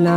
ना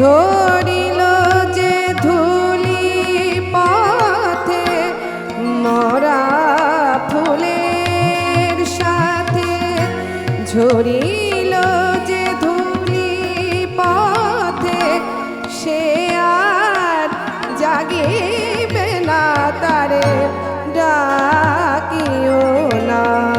ঝরিল যে ধুলি পথে, মরা ফুলের সাথে যে ধুলি পথে, সে আর জাগিবে না তারে, ডাকিও না।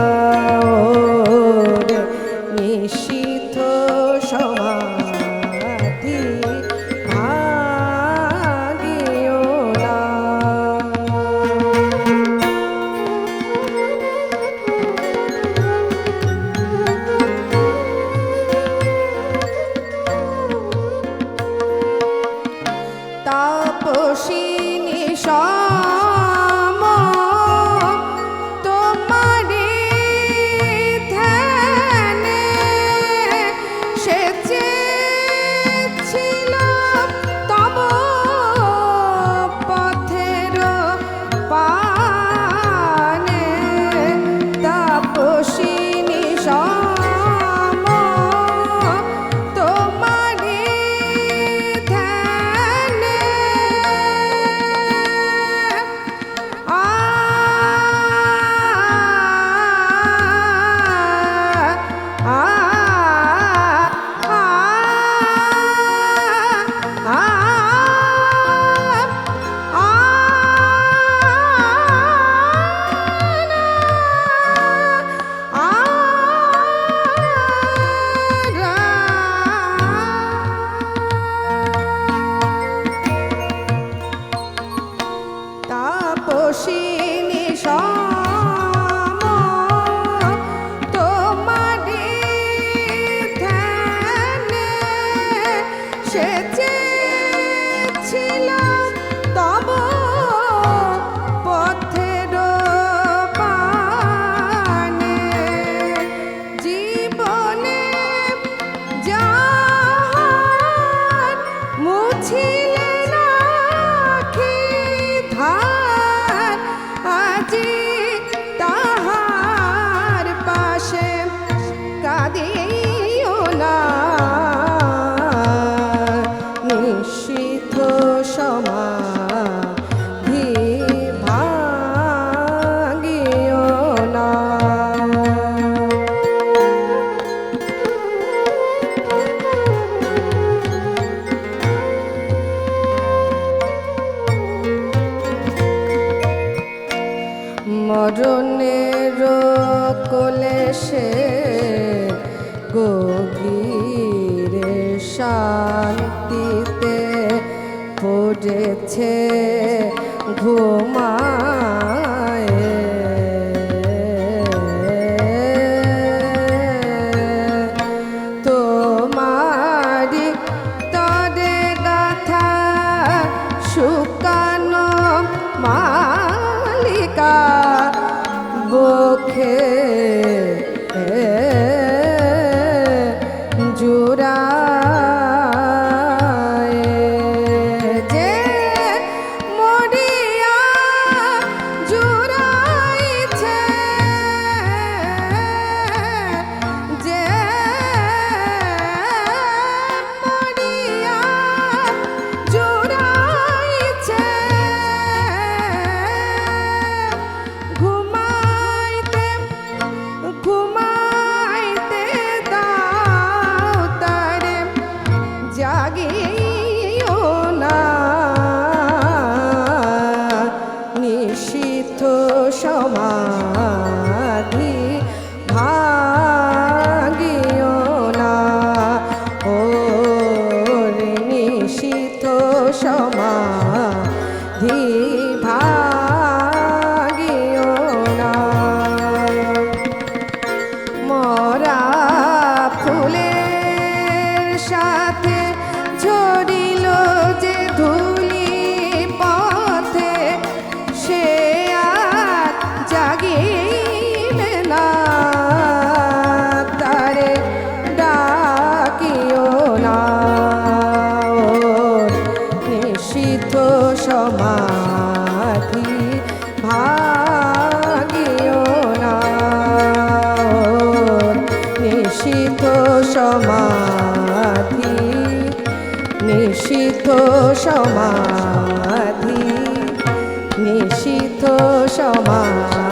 মরণের কোলে সে গভীর শান্তিতে পড়েছে ঘুমায় সমাধি ভাগিও না মরা ফুলের সাথে ঝরিল যে সমাধি নিষিদ্ধ সমাধি নিষিদ্ধ সমাধি।